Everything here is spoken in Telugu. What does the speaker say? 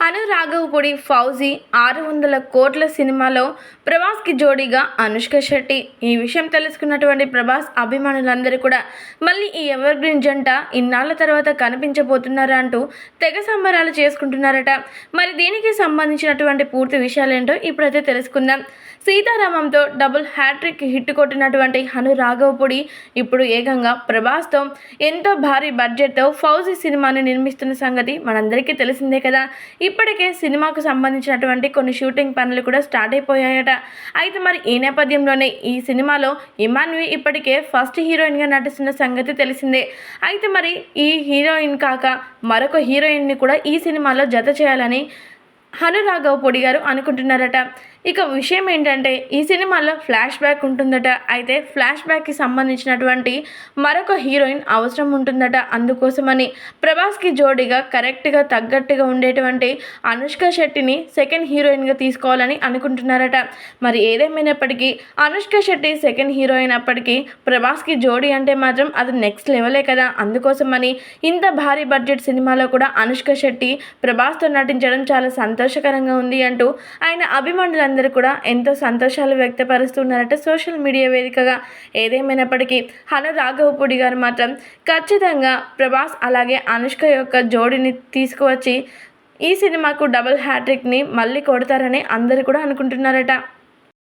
హను రాఘవపుడి ఫౌజీ ఆరు వందల కోట్ల సినిమాలో ప్రభాస్కి జోడీగా అనుష్క శెట్టి. ఈ విషయం తెలుసుకున్నటువంటి ప్రభాస్ అభిమానులందరూ కూడా మళ్ళీ ఈ ఎవర్ గ్రీన్ జంట ఇన్నాళ్ళ తర్వాత కనిపించబోతున్నారా అంటూ తెగ సంబరాలు చేసుకుంటున్నారట. మరి దీనికి సంబంధించినటువంటి పూర్తి విషయాలేంటో ఇప్పుడైతే తెలుసుకుందాం. సీతారామంతో డబుల్ హ్యాట్రిక్ హిట్ కొట్టినటువంటి హను రాఘవపుడి ఇప్పుడు ఏకంగా ప్రభాస్తో ఎంతో భారీ బడ్జెట్తో ఫౌజీ సినిమాని నిర్మిస్తున్న సంగతి మనందరికీ తెలిసిందే కదా. ఇప్పటికే సినిమాకు సంబంధించినటువంటి కొన్ని షూటింగ్ పనులు కూడా స్టార్ట్ అయిపోయాయట. అయితే మరి ఈ నేపథ్యంలోనే ఈ సినిమాలో ఇమాన్వి ఇప్పటికే ఫస్ట్ హీరోయిన్గా నటిస్తున్న సంగతి తెలిసిందే. అయితే మరి ఈ హీరోయిన్ కాక మరొక హీరోయిన్ని కూడా ఈ సినిమాలో జత చేయాలని హనురాఘవ్ పొడి గారు అనుకుంటున్నారట. ఇక విషయం ఏంటంటే ఈ సినిమాలో ఫ్లాష్ బ్యాక్ ఉంటుందట. అయితే ఫ్లాష్ బ్యాక్కి సంబంధించినటువంటి మరొక హీరోయిన్ అవసరం ఉంటుందట. అందుకోసమని ప్రభాస్కి జోడీగా కరెక్ట్గా తగ్గట్టుగా ఉండేటువంటి అనుష్క శెట్టిని సెకండ్ హీరోయిన్గా తీసుకోవాలని అనుకుంటున్నారట. మరి ఏదేమైనప్పటికీ అనుష్క శెట్టి సెకండ్ హీరోయిన్ అప్పటికీ ప్రభాస్కి జోడీ అంటే మాత్రం అది నెక్స్ట్ లెవెలే కదా. అందుకోసమని ఇంత భారీ బడ్జెట్ సినిమాలో కూడా అనుష్క శెట్టి ప్రభాస్తో నటించడం చాలా సంతోషకరంగా ఉంది అంటూ ఆయన అభిమానులందరూ కూడా ఎంతో సంతోషాలు వ్యక్తపరుస్తున్నారట సోషల్ మీడియా వేదికగా ఏదేమైనప్పటికీ. హను రాఘవపూడి గారు మాత్రం ఖచ్చితంగా ప్రభాస్ అలాగే అనుష్క యొక్క జోడిని తీసుకువచ్చి ఈ సినిమాకు డబుల్ హ్యాట్రిక్ని మళ్ళీ కొడతారని అందరూ కూడా అనుకుంటున్నారట.